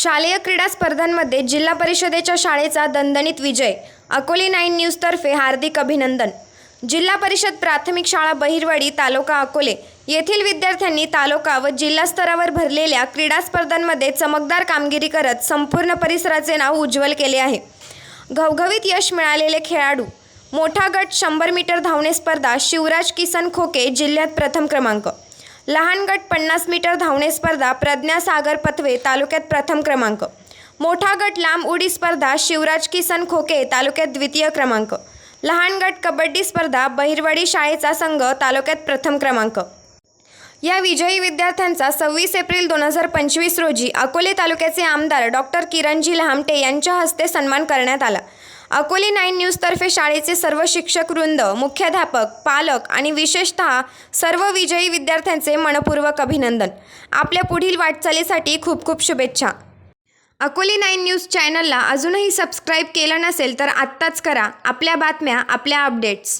शालेय क्रीडा स्पर्धांमध्ये जिल्हा परिषदेच्या शाळेचा दणदणीत विजय. अकोले नाईन न्यूजतर्फे हार्दिक अभिनंदन. जिल्हा परिषद प्राथमिक शाळा बहिरवाडी तालुका अकोले येथील विद्यार्थ्यांनी तालुका व जिल्हा स्तरावर भरलेल्या क्रीडा स्पर्धांमध्ये चमकदार कामगिरी करत संपूर्ण परिसराचे नाव उज्ज्वल केले आहे. घवघवीत यश मिळालेले खेळाडू. मोठा गट शंभर मीटर धावणे स्पर्धा शिवराज किसन खोके जिल्ह्यात प्रथम क्रमांक. लहान गट पन्नास मीटर धावणे स्पर्धा प्रज्ञा सागर पथवे तालुक्यात प्रथम क्रमांक. मोठा गट लांब उडी स्पर्धा शिवराज किसन खोके तालुक्यात द्वितीय क्रमांक. लहान गट कबड्डी स्पर्धा बहिरवाडी शाळेचा संघ तालुक्यात प्रथम क्रमांक. या विजयी विद्यार्थ्यांचा सव्वीस एप्रिल दोन हजार पंचवीस रोजी अकोले तालुक्याचे आमदार डॉक्टर किरणजी लहामटे यांच्या हस्ते सन्मान करण्यात आला. अकोले नाईन न्यूजतर्फे शाळेचे सर्व शिक्षक वृंद मुख्याध्यापक पालक आणि विशेषतः सर्व विजयी विद्यार्थ्यांचे मनपूर्वक अभिनंदन. आपल्या पुढील वाटचालीसाठी खूप खूप शुभेच्छा. अकोले नाईन न्यूज चॅनलला अजूनही सबस्क्राईब केलं नसेल तर आत्ताच करा. आपल्या बातम्या आपल्या अपडेट्स.